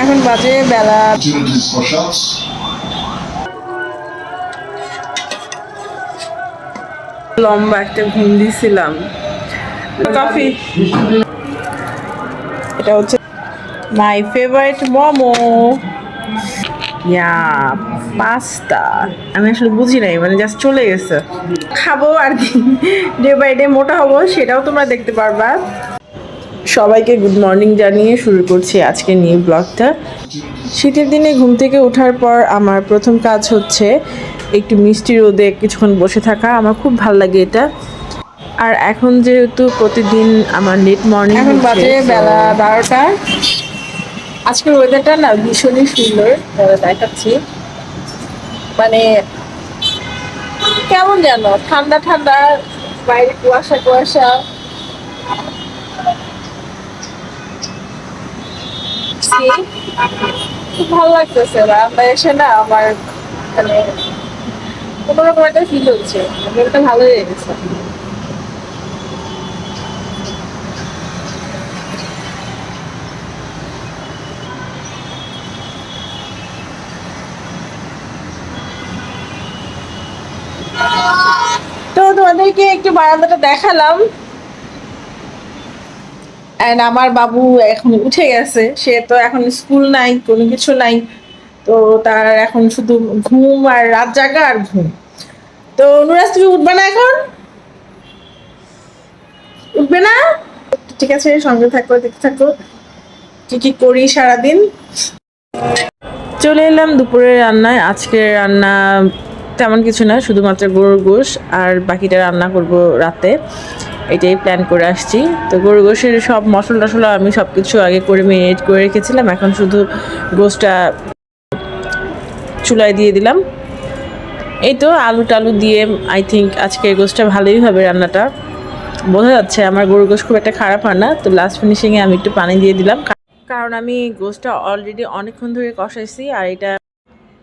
এখন বাজে বেলা. লম্বা একটা ঘুম দিয়েছিলাম কফি। এটা হচ্ছে my favourite momo. Yeah, pasta. আমি আসলে বুঝি নাই মানে জাস্ট চলে গেছে। খাব আর কি। ডে বাই ডে মোটা হব, সেটাও তোমরা দেখতে পারবা। সবাইকে গুড মর্নিং জানিয়ে শুরু করছি আজকে নিউ ব্লগটা। শীতের দিনে ঘুম থেকে ওঠার পর আমার প্রথম কাজ হচ্ছে একটু মিষ্টি রোদে কিছুক্ষণ বসে থাকা আমার খুব ভালো লাগে এটা। আর এখন যেহেতু প্রতিদিন আমার লেট মর্নিং এখন বাজে বেলা বারোটা। আজকের ওয়েদারটা না ভীষণই সুন্দর দেখাচ্ছি। মানে কেমন যেন ঠান্ডা ঠান্ডা বাইরে কুয়াশা কুয়াশা। খুব ভালো লাগতেছে বারান্দায় এসে না আমার মানে অন্যরকম একটা ফিল হচ্ছে। এটা ভালো লেগেছে। তো তোমাদেরকে একটু বারান্দাটা দেখালাম। অ্যান্ড আমার বাবু এখন উঠে গেছে। সে তো এখন স্কুল নাই, কোনো কিছু নাই। তো তার এখন শুধু ঘুম আর রাত জাগা আর ঘুম। তো নুরাজ, তুমি উঠবে না এখন? উঠবে না? ঠিক আছে, সঙ্গে থাকো, দেখতে থাকো। কি কি করি সারাদিন? চলে এলাম দুপুরের রান্নায়। আজকের রান্না তেমন কিছু না, শুধুমাত্র গরুর গোশ আর বাকিটা রান্না করব রাতে। এটাই প্ল্যান করে আসছি। তো গরু গোশের সব মশলা টশলা আমি সব কিছু আগে করে মেরিনেট করে রেখেছিলাম। এখন শুধু গোশটা চুলায় দিয়ে দিলাম। এই তো আলু টালু দিয়ে আই থিঙ্ক আজকের গোশটা ভালোই হবে রান্নাটা। বোঝা যাচ্ছে আমার গরু গোশ খুব একটা খারাপ হয় না। তো লাস্ট ফিনিশিংয়ে আমি একটু পানি দিয়ে দিলাম। কারণ আমি গোশটা অলরেডি অনেকক্ষণ ধরে কষাইছি আর এটা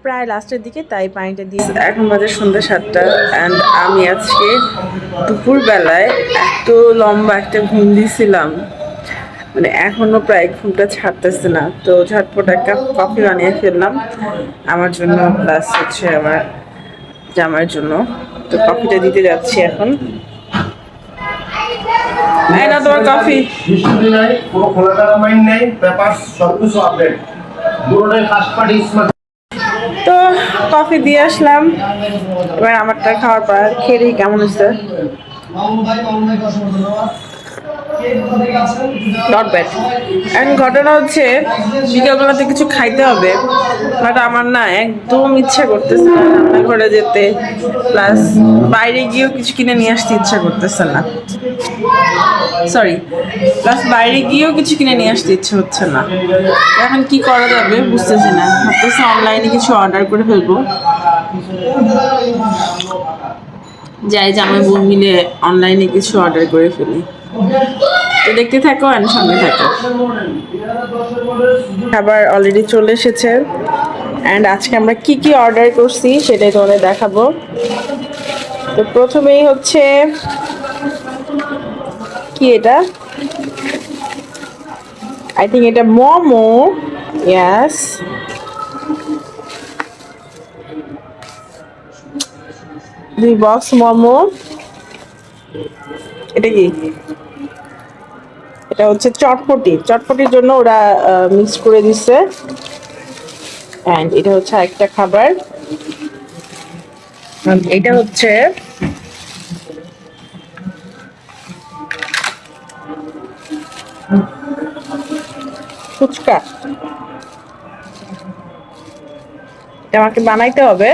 প্রায় লাস্টের দিকে তাই পানিটা দিয়ে এখন বাজে সন্ধ্যা সাতটা অ্যান্ড আমি আজকে দুপুরবেলায় এত লম্বা একটা ঘুম দিয়েছিলাম মানে এখনও প্রায় ঘুমটা ছাড়তেছে না। তো ঝটপট একটা কফি বানিয়ে ফেললাম। আমার জন্য প্লাস হচ্ছে আমার জামার জন্য। তো কফিটা দিতে যাচ্ছি এখন। এই না তোমার কফি নাই কোনো খোলা টাকা মাইন নাই। পেপার সব কিছু আপডেট পুরোটাই ফার্স্ট পার্টি স্মার্ট কফি দিয়ে আসলাম। এবার আমারটা খাওয়ার পর খেয়ে দেখি কেমন হচ্ছে নট ব্যাড এখন ঘটনা হচ্ছে, বিকালবেলাতে কিছু খাইতে হবে বাট আমার না একদম ইচ্ছা করতেছে না রান্নাঘরে যেতে প্লাস বাইরে গিয়েও কিছু কিনে নিয়ে আসতে ইচ্ছা করতেছে না। সরি প্লাস বাইরে গিয়েও কিছু কিনে নিয়ে আসতে ইচ্ছে হচ্ছে না। এখন কি করা যাবে বুঝতেছি না। ভাবতেছি অনলাইনে কিছু অর্ডার করে ফেলব। যাই জামাই বোন মিলে অনলাইনে কিছু অর্ডার করে ফেলি। তো দেখতে থাকো আর সঙ্গে থাকো। খাবার অলরেডি চলে এসেছে। অ্যান্ড আজকে আমরা কি কি অর্ডার করছি সেটাই তোমাদের দেখাবো। তো প্রথমেই হচ্ছে, কি এটা? আই থিঙ্ক এটা মোমো। ইয়াস দুই বক্স মোমো। এটা কি? এটা হচ্ছে চটপটি। চটপটির জন্য ওরা মিক্স করে দিচ্ছে অ্যান্ড এটা হচ্ছে একটা খাবার। এটা হচ্ছে ফুচকা। এটা আমাকে বানাইতে হবে।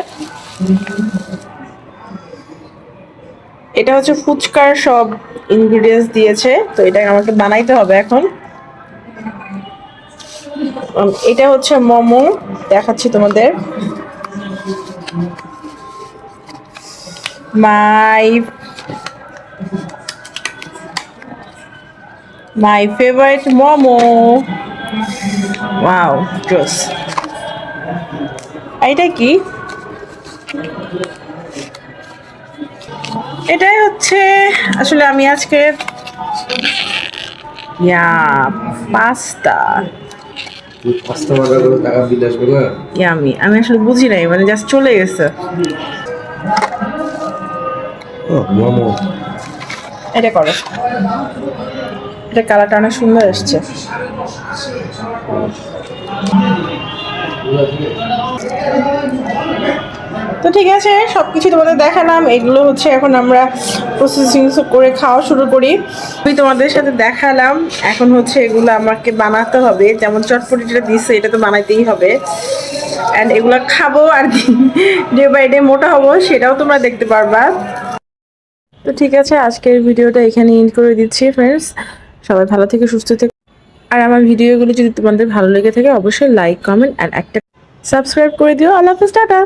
এটা হচ্ছে ফুচকার সব ইনগ্রিডিয়েন্টস দিয়েছে, তো এটা আমাকে বানাইতে হবে এখন। এটা হচ্ছে মোমো, দেখাচ্ছি তোমাদের। My my favourite momo. Wow জোস এটা কি? এটাই হচ্ছে আসলে আমি আজকে ইয়া পাস্তা। ইয়ামি আমি আসলে বুঝি নাই মানে জাস্ট চলে গেছে। এটা করো। এটা কালারটা অনেক সুন্দর এসছে। তো ঠিক আছে সব কিছু তোমাদের দেখালাম। এগুলো হচ্ছে এখন আমরা প্রসেসিং করে খাওয়া শুরু করি। আমি তোমাদের সাথে দেখালাম, এখন হচ্ছে এগুলো আমাকে বানাতে হবে। যেমন চটপটিটা দিচ্ছে এটা তো বানাইতেই হবে। অ্যান্ড এগুলো খাব আর ডে বাই ডে মোটা হব, সেটাও তোমরা দেখতে পারবা। তো ঠিক আছে, আজকের ভিডিওটা এখানে এন্ড করে দিচ্ছি ফ্রেন্ডস সবাই ভালো থেকে সুস্থ থেকে আর আমার ভিডিওগুলো যদি তোমাদের ভালো লেগে থাকে, অবশ্যই লাইক কমেন্ট অ্যান্ড একটা সাবস্ক্রাইব করে দিও। আল্লাহ হাফিজ, টাটা।